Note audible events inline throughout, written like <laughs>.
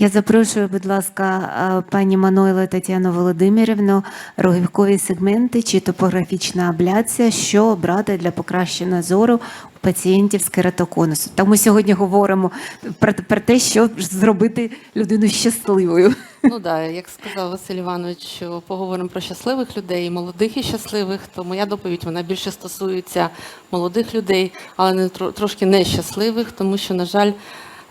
Я запрошую, будь ласка, е, пані Манойло Тетяну Володимирівну, рогівкові сегменти чи топографічна абляція, що обрати для покращення зору у пацієнтів з кератоконусом. Тому сьогодні говоримо про, про те, що зробити людину щасливою. Ну да, як сказав Василь Іванович, поговоримо про щасливих людей, молодих і щасливих, то моя доповідь вона більше стосується молодих людей, але не трошки нещасливих, тому що, на жаль,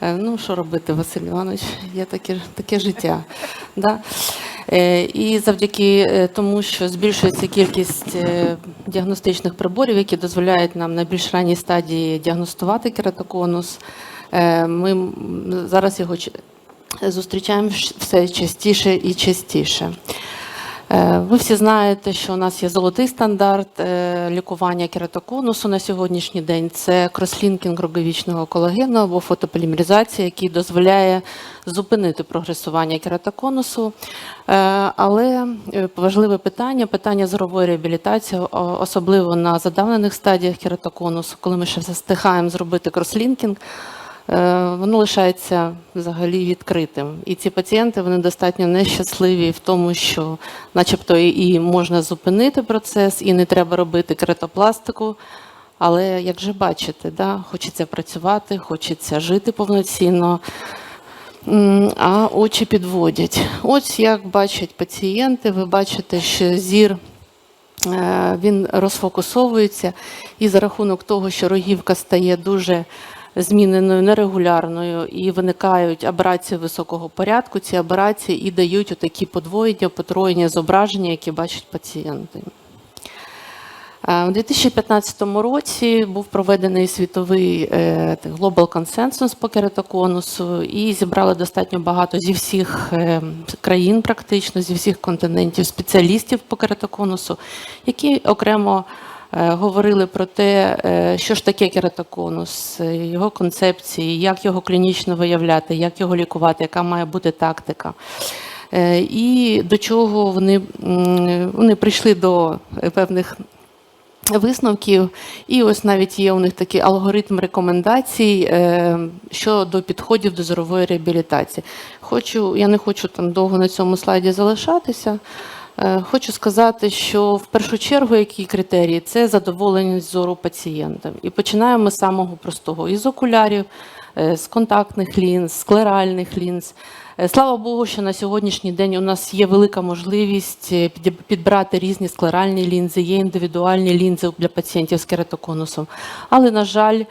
ну що робити, Василь Іванович, є таке, таке життя. <laughs> Да? Е, І завдяки е, тому, що збільшується кількість е, діагностичних приборів, які дозволяють нам на більш ранній стадії діагностувати кератоконус, е, ми зараз його зустрічаємо все частіше і частіше. Е, Ви всі знаєте, що у нас є золотий стандарт е, лікування кератоконусу на сьогоднішній день. Це крослінкінг роговічного колагену або фотополімеризація, який дозволяє зупинити прогресування кератоконусу. Е, Але важливе питання питання зорової реабілітації, особливо на задавнених стадіях кератоконусу, коли ми ще встигаємо зробити крослінкінг. Е, воно лишається взагалі відкритим. І ці пацієнти вони достатньо нещасливі в тому, що, начебто, і- можна зупинити процес, і не треба робити кератопластику. Але як же бачите, да, хочеться працювати, хочеться жити повноцінно. А очі підводять. Ось як бачать пацієнти, ви бачите, що зір е, він розфокусовується, і за рахунок того, що рогівка стає дуже зміненою, нерегулярною, і виникають аберації високого порядку, ці аберації і дають отакі подвоєння, потроєння зображення, які бачать пацієнти. Е, У 2015 році був проведений світовий е, так, Global Consensus по кератоконусу і зібрали достатньо багато зі всіх е, країн, практично зі всіх континентів спеціалістів по кератоконусу, які окремо е, говорили про те, е, що ж таке кератоконус, е, його концепції, як його клінічно виявляти, як його лікувати, яка має бути тактика. Е, І до чого вони, вони прийшли до е, певних висновків, і ось навіть є у них такий алгоритм рекомендацій е, щодо підходів до зорової реабілітації. Хочу, я не хочу там довго на цьому слайді залишатися. Е, Хочу сказати, що в першу чергу які критерії це задоволеність зору пацієнта. І починаємо з самого простого: із окулярів, е, з контактних лінз, склеральних лінз. Е, Слава Богу, що на сьогоднішній день у нас є велика можливість підбирати різні склеральні лінзи, є індивідуальні лінзи для пацієнтів з кератоконусом. Але, на жаль,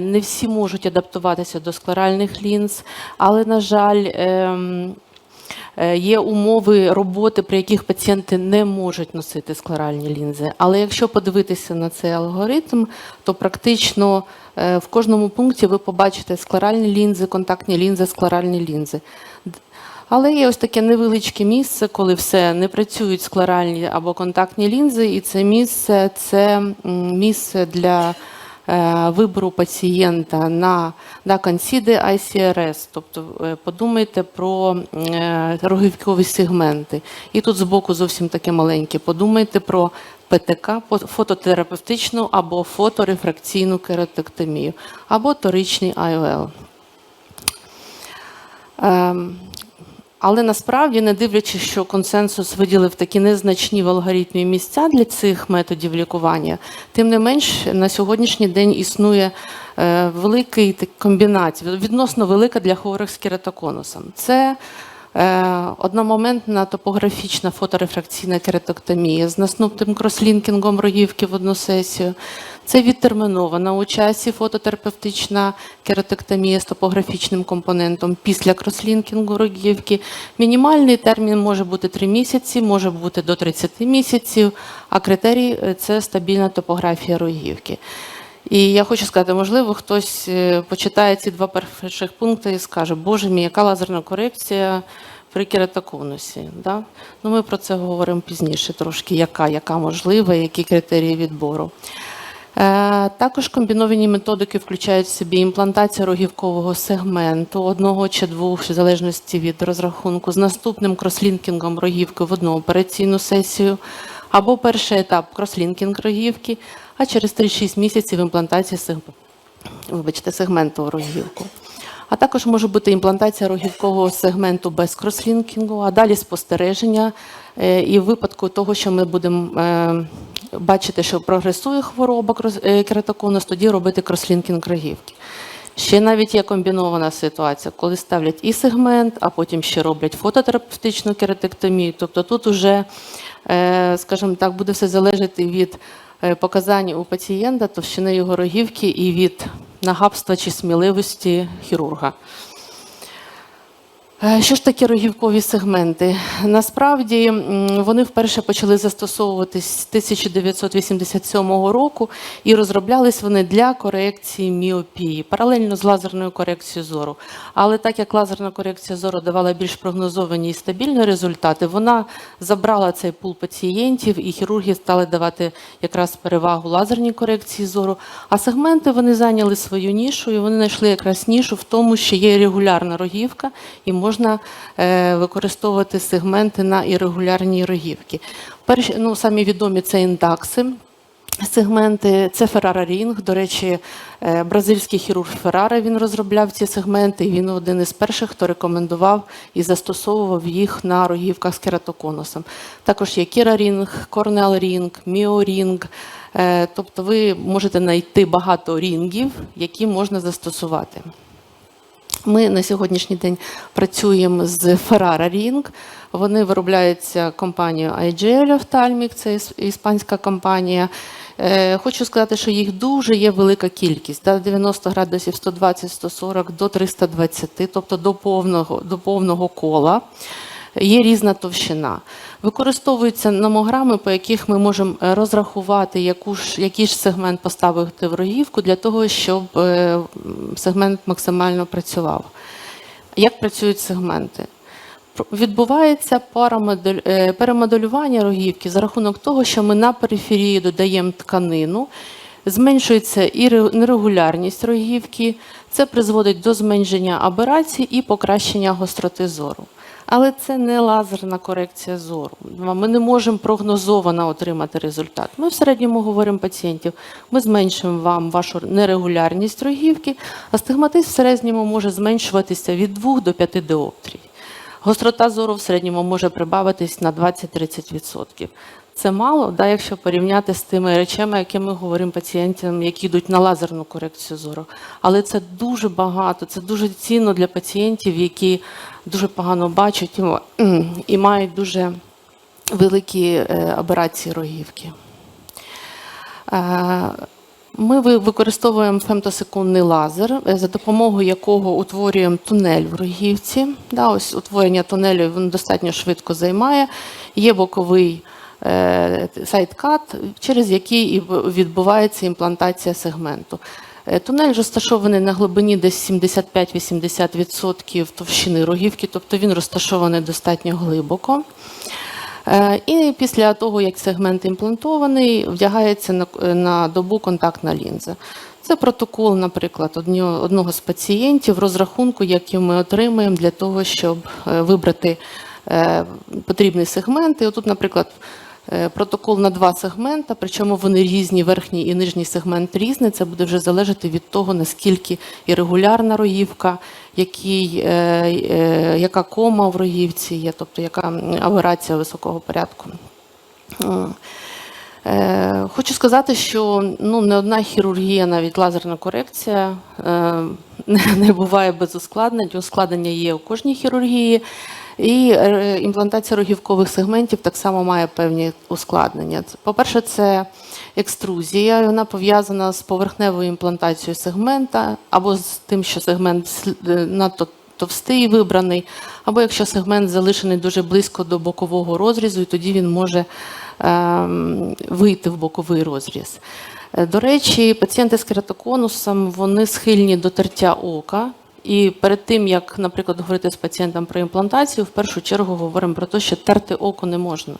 не всі можуть адаптуватися до склеральних лінз. Але, на жаль, ем, Є умови роботи, при яких пацієнти не можуть носити склеральні лінзи. Але якщо подивитися на цей алгоритм, то практично е, в кожному пункті ви побачите склеральні лінзи, контактні лінзи, склеральні лінзи. Але є ось таке невеличке місце, коли все не працюють склеральні або контактні лінзи, і це місце це місце для е, вибору пацієнта на, на Consider ICRS, тобто е, подумайте про е, рогівкові сегменти. І тут збоку зовсім таке маленьке. Подумайте про ПТК, фототерапевтичну або фоторефракційну кератектомію, або торичний IOL. Але насправді, не дивлячись, що консенсус виділив такі незначні в алгоритмі місця для цих методів лікування, тим не менш на сьогоднішній день існує е, великий комбінат, відносно велика для хворих з кератоконусом. Це одномоментна топографічна фоторефракційна кератоктомія з наступним крослінкінгом рогівки в одну сесію. Це відтермінована у часі фототерапевтична кератоктомія з топографічним компонентом після крослінкінгу рогівки. Мінімальний термін може бути 3 місяці, може бути до 30 місяців, а критерій е, це стабільна топографія рогівки. І я хочу сказати, можливо, хтось е, почитає ці два перших пункти і скаже, Боже мій, яка лазерна корекція при кератоконусі. Да? Ну, ми про це говоримо пізніше трошки, яка, яка можлива, які критерії відбору. Е, Також комбіновані методики включають в собі імплантацію рогівкового сегменту одного чи двох, в залежності від розрахунку, з наступним крослінкінгом рогівки в одну операційну сесію, або перший етап крослінкінг рогівки, а через 3-6 місяців імплантація вибачте, сегменту рогівку. А також може бути імплантація рогівкового сегменту без крослінкінгу, а далі спостереження. Е, І в випадку того, що ми будемо е, бачити, що прогресує хвороба е, кератоконус, тоді робити крослінкінг рогівки. Ще навіть є комбінована ситуація, коли ставлять і сегмент, а потім ще роблять фототерапевтичну кератектомію. Тобто тут уже, скажімо так, буде все залежати від показань у пацієнта, товщини його рогівки і від нагабства чи сміливості хірурга. Е, Що ж таке рогівкові сегменти? Насправді вони вперше почали застосовуватись з 1987 року і розроблялись вони для корекції міопії, паралельно з лазерною корекцією зору. Але так як лазерна корекція зору давала більш прогнозовані і стабільні результати, вона забрала цей пул пацієнтів, і хірурги стали давати якраз перевагу лазерній корекції зору. А сегменти вони зайняли свою нішу, і вони знайшли якраз нішу в тому, що є регулярна рогівка, і можна е, використовувати сегменти на ірегулярній рогівки. Перші, ну, самі відомі це індакси. Сегменти це Ferrara Ring. До речі, е, бразильський хірург Феррара він розробляв ці сегменти. і Він один із перших, хто рекомендував і застосовував їх на рогівках з кератоконусом. Також є Ring, Cornell Ring, Mio Ring. Е, Тобто ви можете знайти багато рінгів, які можна застосувати. Ми на сьогоднішній день працюємо з Ferrara Ring. Вони виробляються компанією IGL Ophthalmic, це іспанська компанія. Е, Хочу сказати, що їх дуже є велика кількість, да, 90 градусів 120-140 до 320, тобто до повного, до повного кола. Є різна товщина. Використовуються номограми, по яких ми можемо е, розрахувати, яку ж, який ж сегмент поставити в рогівку для того, щоб е, сегмент максимально працював. Як працюють сегменти? Відбувається е, перемоделювання рогівки за рахунок того, що ми на периферії додаємо тканину, зменшується і ре- нерегулярність рогівки, це призводить до зменшення аберацій і покращення гостроти зору. Але це не лазерна корекція зору. Ми не можемо прогнозовано отримати результат. Ми в середньому говоримо пацієнтів, ми зменшимо вам вашу нерегулярність рогівки, а стигматизм в середньому може зменшуватися від 2 до 5 диоптрій. Гострота зору в середньому може прибавитись на 20-30%. Це мало, да, якщо порівняти з тими речами, які ми говоримо пацієнтам, які йдуть на лазерну корекцію зору. Але це дуже багато, це дуже цінно для пацієнтів, які дуже погано бачать і мають дуже великі е, аберації рогівки. Е, Ми використовуємо фемтосекундний лазер, е, за допомогою якого утворюємо тунель в рогівці. Да, ось утворення тунелю він достатньо швидко займає. Є боковий сайткат, через який і відбувається імплантація сегменту. Е, Тунель розташований на глибині десь 75-80% товщини рогівки, тобто він розташований достатньо глибоко. Е, І після того, як сегмент імплантований, вдягається на, на добу контактна лінза. Це протокол, наприклад, одного з пацієнтів, розрахунку, який ми отримуємо для того, щоб е, вибрати е, потрібний сегмент. І отут, наприклад, е, протокол на два сегмента, причому вони різні, верхній і нижній сегмент різний. Це буде вже залежати від того, наскільки і регулярна роївка, який, е, е, яка кома в рогівці є, тобто яка м, аберація високого порядку. Е, Е, Хочу сказати, що ну, не одна хірургія, навіть лазерна корекція, е, <laughs> не буває без ускладнень. Ускладнення є у кожній хірургії. І е, імплантація рогівкових сегментів так само має певні ускладнення. По-перше, це екструзія, вона пов'язана з поверхневою імплантацією сегмента або з тим, що сегмент е, надто товстий вибраний, або якщо сегмент залишений дуже близько до бокового розрізу, і тоді він може ем, вийти в боковий розріз. Е, До речі, пацієнти з кератоконусом вони схильні до тертя ока. І перед тим, як, наприклад, говорити з пацієнтом про імплантацію, в першу чергу говоримо про те, що терти око не можна.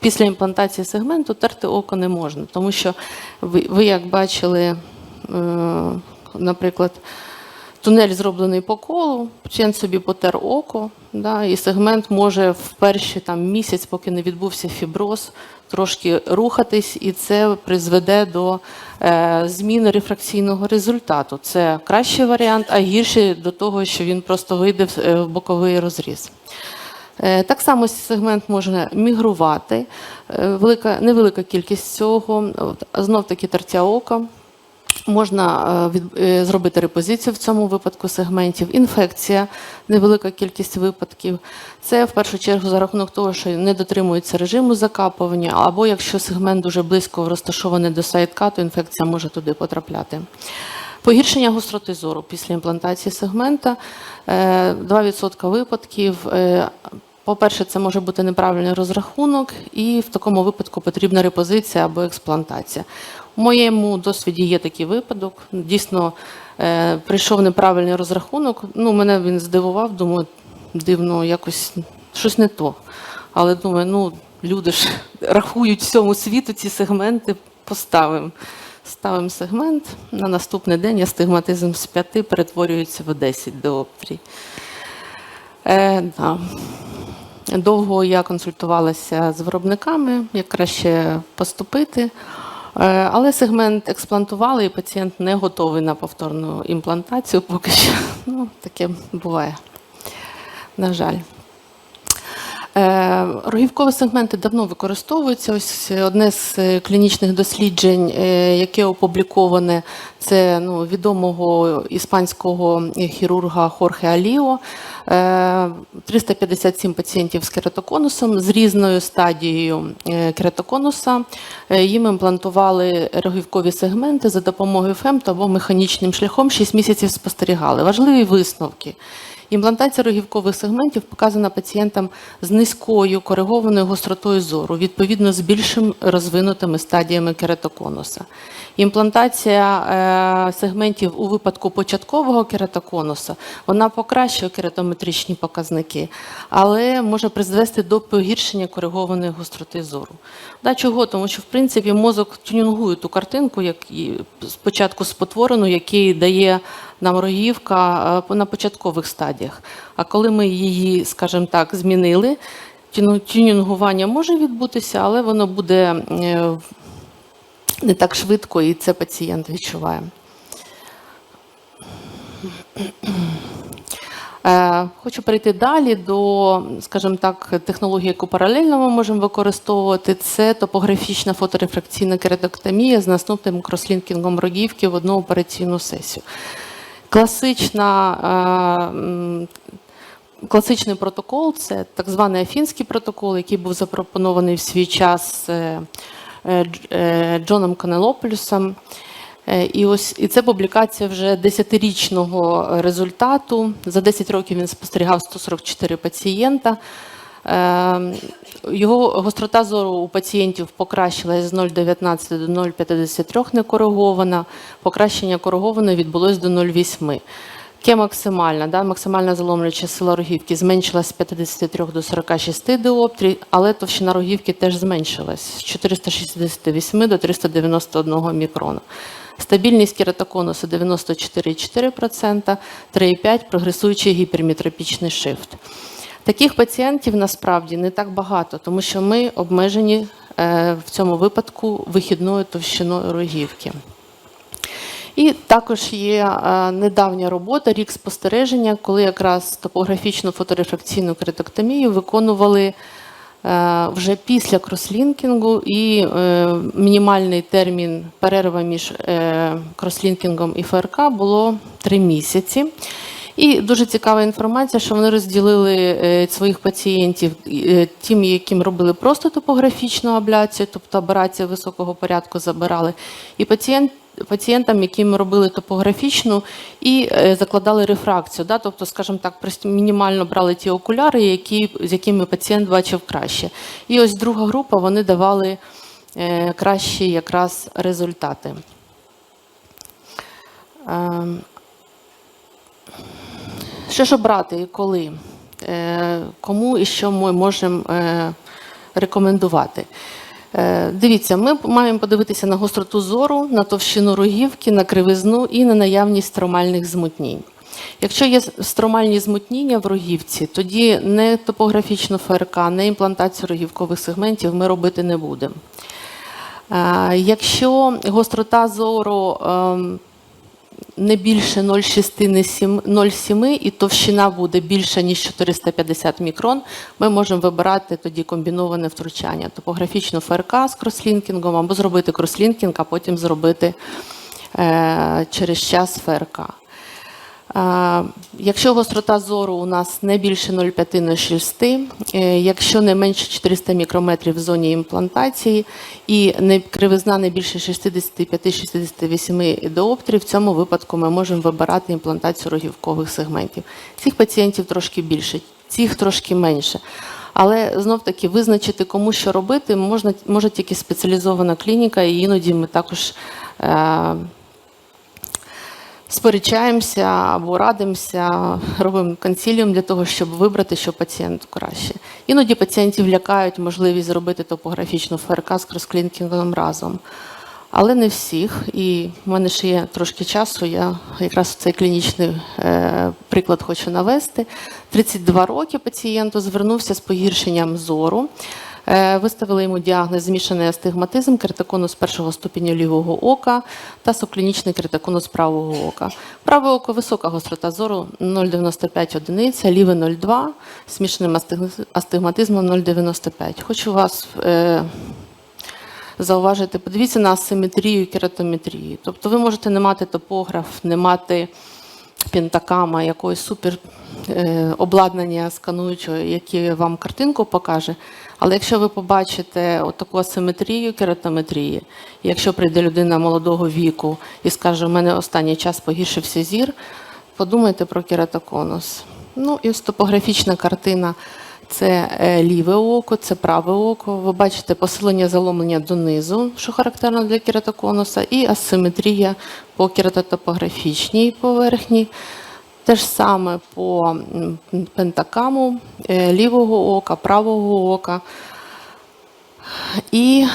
Після імплантації сегменту терти око не можна, тому що ви, ви як бачили, е, наприклад, Тунель зроблений по колу, пацієнт собі потер око, да, і сегмент може в перший там, місяць, поки не відбувся фіброз, трошки рухатись, і це призведе до е, зміни рефракційного результату. Це кращий варіант, а гірший до того, що він просто вийде в, е, боковий розріз. Е, Так само сегмент може мігрувати, е, велика, невелика кількість цього, знов таки тертя ока. Можна е, е, зробити репозицію в цьому випадку сегментів, інфекція, невелика кількість випадків. Це в першу чергу за рахунок того, що не дотримується режиму закапування, або якщо сегмент дуже близько розташований до сайтка, то інфекція може туди потрапляти. Погіршення гостроти зору після імплантації сегмента е, 2% випадків. е, По-перше, це може бути неправильний розрахунок, і в такому випадку потрібна репозиція або експлантація. У моєму досвіді є такий випадок. Дійсно, е, прийшов неправильний розрахунок. Ну, мене він здивував, думаю, дивно, якось щось не то. Але думаю, ну, люди ж <laughs> рахують всьому світу ці сегменти, поставимо. Ставимо сегмент. На наступний день астигматизм з 5 перетворюється в 10 діоптрій. Е, да. Довго я консультувалася з виробниками, як краще поступити. Е, Але сегмент експлантували, і пацієнт не готовий на повторну імплантацію поки що. <laughs> Ну, таке буває. На жаль. Е, Рогівкові сегменти давно використовуються. Ось одне з е, клінічних досліджень, е, яке опубліковане, це ну, відомого іспанського хірурга Хорхе Аліо. Е, 357 пацієнтів з кератоконусом з різною стадією е, кератоконуса. Е, Їм імплантували рогівкові сегменти за допомогою фемто або механічним шляхом 6 місяців спостерігали. Важливі висновки. Імплантація рогівкових сегментів показана пацієнтам з низькою коригованою гостротою зору, відповідно з більшим розвинутими стадіями кератоконуса. Імплантація е, сегментів у випадку початкового кератоконуса вона покращує кератометричні показники, але може призвести до погіршення коригованої гостроти зору. Да, чого? Тому що в принципі мозок тюнінгує ту картинку, як спочатку спотворену, який дає нам рогівка е, на початкових стадіях. А коли ми її, скажімо так, змінили, тюнінгування може відбутися, але воно буде е, не так швидко, і це пацієнт відчуває. Е, Хочу перейти далі до, скажімо так, технології, яку паралельно ми можемо використовувати. Це топографічна фоторефракційна кератоктомія з наступним крослінкінгом рогівки в одну операційну сесію. Класична е, Класичний протокол це так званий Афінський протокол, який був запропонований в свій час е, е, Джоном Канелополюсом. І ось і це публікація вже 10-річного результату. За 10 років він спостерігав 144 пацієнта. Е, Його гострота зору у пацієнтів покращилась з 0,19 до 0,53 некоригована. Покращення короговане відбулось до 0,8. Ке максимальна, да, максимальна заломлююча сила рогівки зменшилась з 53 до 46 діоптрій, але товщина рогівки теж зменшилась з 468 до 391 мікрона. Стабільність кератоконусу 94,4%, 3,5% прогресуючий гіперметропічний шифт. Таких пацієнтів насправді не так багато, тому що ми обмежені е, в цьому випадку вихідною товщиною рогівки. І також є е, недавня робота, рік спостереження, коли якраз топографічну фоторефракційну кератоктомію виконували е, вже після крослінкінгу, і мінімальний термін перерва між крослінкінгом і ФРК було 3 місяці. І дуже цікава інформація, що вони розділили е, своїх пацієнтів е, тим, яким робили просто топографічну абляцію, тобто аберацію високого порядку забирали, і пацієнт. Пацієнтам, яким робили топографічну і е, закладали рефракцію, да, тобто, скажімо так, мінімально брали ті окуляри, які, з якими пацієнт бачив краще. І ось друга група вони давали кращі якраз результати. Що ж обрати і коли? Е, Кому і що ми можемо е, рекомендувати? Е, Дивіться, ми маємо подивитися на гостроту зору, на товщину рогівки, на кривизну і на наявність тромальних змутнінь. Якщо є стромальні змутніння в рогівці, тоді не топографічну ФРК, не імплантацію рогівкових сегментів ми робити не будемо. Якщо гострота зору ем, не більше 0,6, не сім- 0,7 і товщина буде більша, ніж 450 мікрон, ми можемо вибирати тоді комбіноване втручання, топографічну ФРК з крослінкінгом, або зробити крослінкінг, а потім зробити е, через час ФРК. Якщо гострота зору у нас не більше 0,5 на 6, е, якщо не менше 400 мікрометрів в зоні імплантації і кривизна не більше 65-68 діоптрів, в цьому випадку ми можемо вибирати імплантацію рогівкових сегментів. Цих пацієнтів трошки більше, цих трошки менше. Але знов таки визначити, кому що робити, можна може тільки спеціалізована клініка, і іноді ми також. Е, сперечаємося або радимося, робимо консиліум для того, щоб вибрати, що пацієнту краще. Іноді пацієнтів лякають можливість зробити топографічну ФРК з кросклінкінгом разом. Але не всіх. І в мене ще є трошки часу. Я якраз цей клінічний е, приклад хочу навести. 32 роки пацієнту звернувся з погіршенням зору. Е, Виставили йому діагноз змішаний астигматизм, кератоконус першого ступеня лівого ока та субклінічний кератоконус правого ока. Праве око висока гострота зору 0,95 одиниця, ліве 0,2, змішаним астигматизмом 0,95. Хочу вас е, зауважити, подивіться на асиметрію і кератометрію. Тобто ви можете не мати топограф, не мати пентакама, якогось супер е, обладнання скануючого, яке вам картинку покаже. Але якщо ви побачите таку асиметрію кератометрії, якщо прийде людина молодого віку і скаже, у мене останній час погіршився зір, подумайте про кератоконус. Ну і ось топографічна картина. Це е, ліве око, це праве око. Ви бачите посилення заломлення донизу, що характерно для кератоконуса, і асиметрія по кератотопографічній поверхні. Те ж саме по пентакаму е, лівого ока, правого ока. І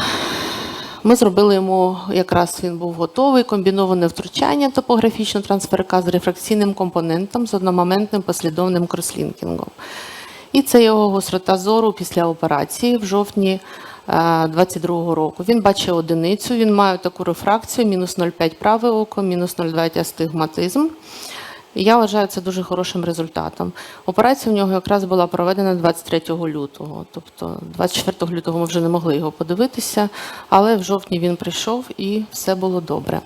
ми зробили йому, якраз він був готовий, комбіноване втручання топографічно трансферка з рефракційним компонентом з одномоментним послідовним крослінкінгом. І це його гострота зору після операції в жовтні 22-го року. Він бачить одиницю, він має таку рефракцію, мінус 0,5 праве око, мінус 0,2 астигматизм. Я вважаю це дуже хорошим результатом. Операція в нього якраз була проведена 23 лютого. Тобто 24 лютого ми вже не могли його подивитися, але в жовтні він прийшов і все було добре.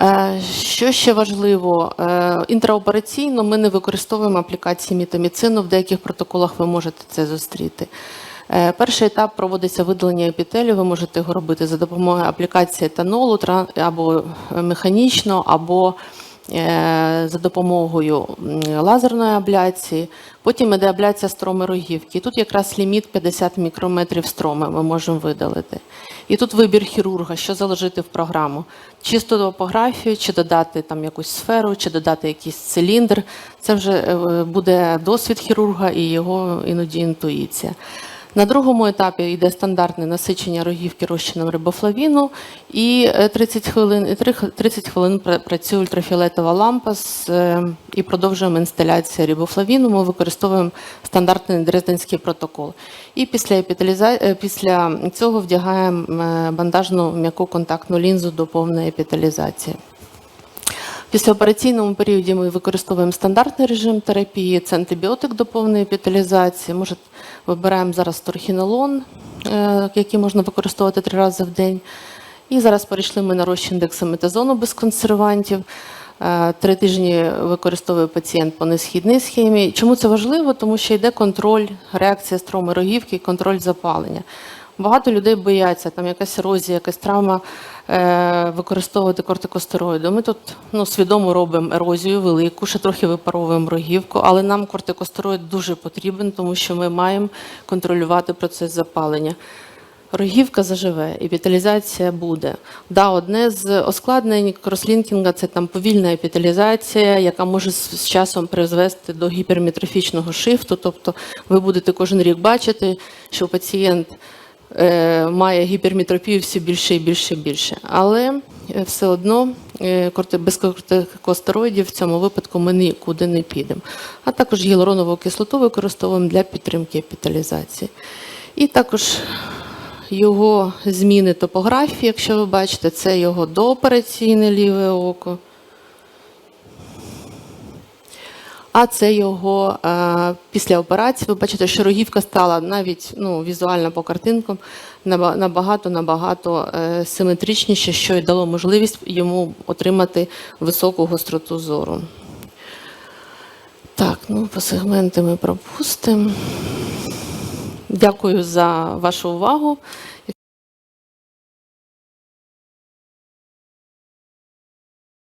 Е, Що ще важливо, Е, інтраопераційно ми не використовуємо аплікації мітаміцину. В деяких протоколах ви можете це зустріти. Е, Перший етап проводиться видалення епітелію. Ви можете його робити за допомогою аплікації етанолу або механічно, або за допомогою лазерної абляції. Потім іде абляція строми рогівки. Тут якраз ліміт 50 мікрометрів строми ми можемо видалити. І тут вибір хірурга, що заложити в програму. Чисто топографію, чи додати там якусь сферу, чи додати якийсь циліндр. Це вже е, буде досвід хірурга і його іноді інтуїція. На другому етапі йде стандартне насичення рогівки розчином рибофлавіну, і е, 30 хвилин, і три х- 30 хвилин працює ультрафіолетова лампа з, е, і продовжуємо інсталяцію рибофлавіну. Ми використовуємо стандартний дрезденський протокол. І після, епіталіза... е, після цього вдягаємо е, бандажну м'яку контактну лінзу до повної епіталізації. Післяопераційному періоді ми використовуємо стандартний режим терапії, це антибіотик до повної епіталізації. Може, вибираємо зараз торхінолон, е, який можна використовувати три рази в день. І зараз перейшли ми на розчин дексаметазону без консервантів. Е, Три тижні використовує пацієнт по несхідній схемі. Чому це важливо? Тому що йде контроль, реакція строми рогівки, контроль запалення. Багато людей бояться, там якась ерозія, якась травма е, використовувати кортикостероїди. Ми тут ну, свідомо робимо ерозію велику, ще трохи випаровуємо рогівку, але нам кортикостероїд дуже потрібен, тому що ми маємо контролювати процес запалення. Рогівка заживе, епіталізація буде. Да, одне з оскладнень крослінкінга це там повільна епіталізація, яка може з, часом призвести до гіперметрофічного шифту. Тобто ви будете кожен рік бачити, що пацієнт має гіпермітропію все більше і більше і більше. Але е, все одно е, без кортикостероїдів в цьому випадку ми нікуди не підемо. А також гіалуронову кислоту використовуємо для підтримки епіталізації. І також його зміни топографії, якщо ви бачите, це його доопераційне ліве око. А це його е, після операції. Ви бачите, що рогівка стала навіть ну, візуально по картинкам набагато набагато е, симетричніше, що й дало можливість йому отримати високу гостроту зору. Так, ну по сегменти ми пропустимо. Дякую за вашу увагу.